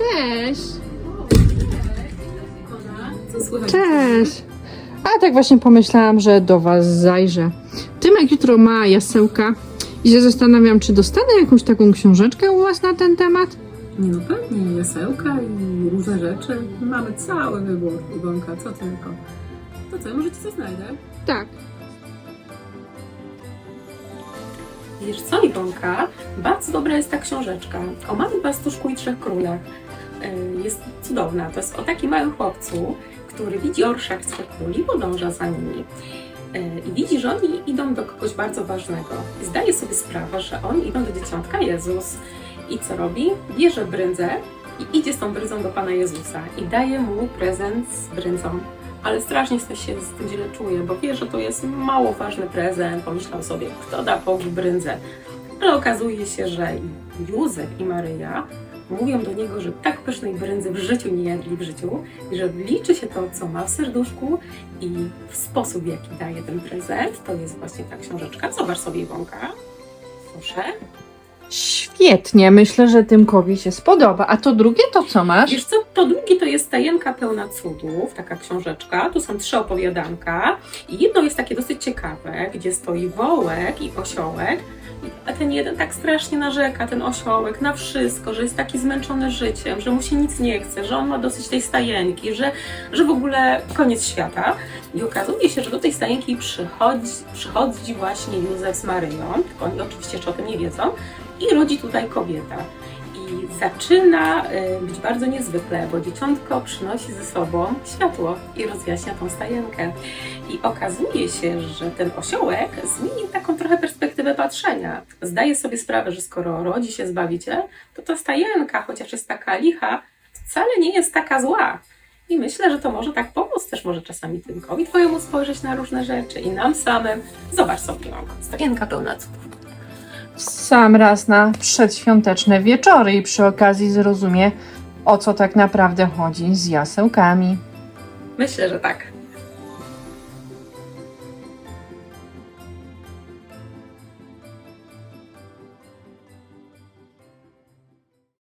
Cześć! Cześć! A tak właśnie pomyślałam, że do Was zajrzę. Tymek jutro ma jasełka i się zastanawiam, czy dostanę jakąś taką książeczkę u Was na ten temat? Nie no pewnie, jasełka i różne rzeczy. Mamy cały wybór, Iwonka, co tylko. To co, może ci coś znajdę? Tak. Wiesz co, Iwonka? Bardzo dobra jest ta książeczka o małym pastuszku i trzech królach. Jest cudowna. To jest o takim małym chłopcu, który widzi orszak trzech króli podąża za nimi. Yy, I widzi, że oni idą do kogoś bardzo ważnego. I zdaje sobie sprawę, że oni idą do dzieciątka Jezus. I co robi? Bierze brędzę i idzie z tą brędzą do Pana Jezusa i daje mu prezent z brędzą. Ale strasznie się z tym źle czuje, bo wie, że to jest mało ważny prezent. Pomyślał sobie, kto da Bogu brędzę. Ale okazuje się, że Józef i Maryja mówią do niego, że tak pysznej brędzy w życiu nie jedli w życiu, i że liczy się to, co ma w serduszku i w sposób, w jaki daje ten prezent. To jest właśnie ta książeczka. Zobacz sobie, Iwonka. Proszę. Świetnie, myślę, że Tymkowi się spodoba. A to drugie to co masz? Wiesz co, to drugi to jest Tajenka pełna cudów, taka książeczka. Tu są trzy opowiadanka i jedno jest takie dosyć ciekawe, gdzie stoi wołek i osiołek. A ten jeden tak strasznie narzeka, ten osiołek, na wszystko, że jest taki zmęczony życiem, że mu się nic nie chce, że on ma dosyć tej stajenki, że, że w ogóle koniec świata. I okazuje się, że do tej stajenki przychodzi, przychodzi właśnie Józef z Maryją, tylko oni oczywiście jeszcze o tym nie wiedzą, i rodzi tutaj kobieta. I zaczyna y, być bardzo niezwykle, bo dzieciątko przynosi ze sobą światło i rozjaśnia tą stajenkę. I okazuje się, że ten osiołek zmienił taką trochę perspektywę patrzenia. Zdaje sobie sprawę, że skoro rodzi się Zbawiciel, to ta stajenka, chociaż jest taka licha, wcale nie jest taka zła. I myślę, że to może tak pomóc też może czasami Tymkowi Twojemu spojrzeć na różne rzeczy i nam samym. Zobacz sobie, Iwonko, stajenka pełna cudów. Sam raz na przedświąteczne wieczory i przy okazji zrozumie, o co tak naprawdę chodzi z jasełkami. Myślę, że tak.